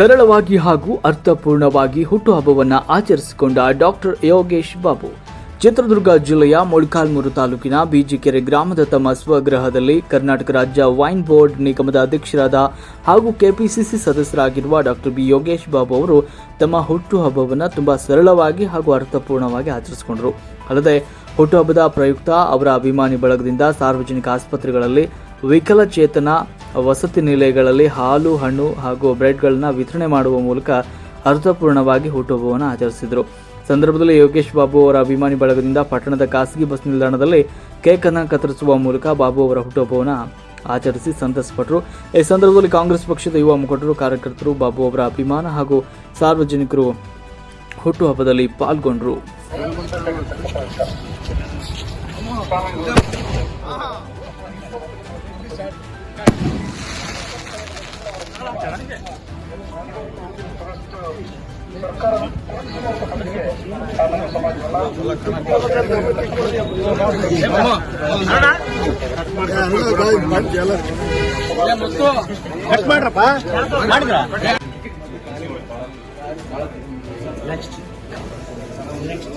ಸರಳವಾಗಿ ಹಾಗೂ ಅರ್ಥಪೂರ್ಣವಾಗಿ ಹುಟ್ಟುಹಬ್ಬವನ್ನು ಆಚರಿಸಿಕೊಂಡ ಡಾಕ್ಟರ್ ಯೋಗೇಶ್ ಬಾಬು. ಚಿತ್ರದುರ್ಗ ಜಿಲ್ಲೆಯ ಮೊಳಕಾಲ್ಮೂರು ತಾಲೂಕಿನ ಬಿಜಿಕೆರೆ ಗ್ರಾಮದ ತಮ್ಮ ಸ್ವಗೃಹದಲ್ಲಿ ಕರ್ನಾಟಕ ರಾಜ್ಯ ವೈನ್ ಬೋರ್ಡ್ ನಿಗಮದ ಅಧ್ಯಕ್ಷರಾದ ಹಾಗೂ ಕೆಪಿಸಿಸಿ ಸದಸ್ಯರಾಗಿರುವ ಡಾಕ್ಟರ್ ಬಿ ಯೋಗೇಶ್ ಬಾಬು ಅವರು ತಮ್ಮ ಹುಟ್ಟುಹಬ್ಬವನ್ನು ತುಂಬಾ ಸರಳವಾಗಿ ಹಾಗೂ ಅರ್ಥಪೂರ್ಣವಾಗಿ ಆಚರಿಸಿಕೊಂಡರು. ಅಲ್ಲದೆ ಹುಟ್ಟುಹಬ್ಬದ ಪ್ರಯುಕ್ತ ಅವರ ಅಭಿಮಾನಿ ಬಳಗದಿಂದ ಸಾರ್ವಜನಿಕ ಆಸ್ಪತ್ರೆಗಳಲ್ಲಿ ವಿಕಲಚೇತನ ವಸತಿ ನಿಲಯಗಳಲ್ಲಿ ಹಾಲು, ಹಣ್ಣು ಹಾಗೂ ಬ್ರೆಡ್ಗಳನ್ನು ವಿತರಣೆ ಮಾಡುವ ಮೂಲಕ ಅರ್ಥಪೂರ್ಣವಾಗಿ ಹುಟ್ಟುಹಬ್ಬವನ್ನು ಆಚರಿಸಿದರು. ಸಂದರ್ಭದಲ್ಲಿ ಯೋಗೇಶ್ ಬಾಬು ಅವರ ಅಭಿಮಾನಿ ಬಳಗದಿಂದ ಪಟ್ಟಣದ ಖಾಸಗಿ ಬಸ್ ನಿಲ್ದಾಣದಲ್ಲಿ ಕೇಕ್ ಅನ್ನು ಕತ್ತರಿಸುವ ಮೂಲಕ ಬಾಬು ಅವರ ಹುಟ್ಟುಹಬ್ಬವನ್ನು ಆಚರಿಸಿ ಸಂತಸಪಟ್ಟರು ಈ ಸಂದರ್ಭದಲ್ಲಿ ಕಾಂಗ್ರೆಸ್ ಪಕ್ಷದ ಯುವ ಮುಖಂಡರು, ಕಾರ್ಯಕರ್ತರು, ಬಾಬು ಅವರ ಅಭಿಮಾನ ಹಾಗೂ ಸಾರ್ವಜನಿಕರು ಹುಟ್ಟುಹಬ್ಬದಲ್ಲಿ ಪಾಲ್ಗೊಂಡರು. ಕಟ್ ಮಾಡ್ರಪ್ಪ ಮಾಡಿದ್ರ ನೆಕ್ಸ್ಟ್ ನೆಕ್ಸ್ಟ್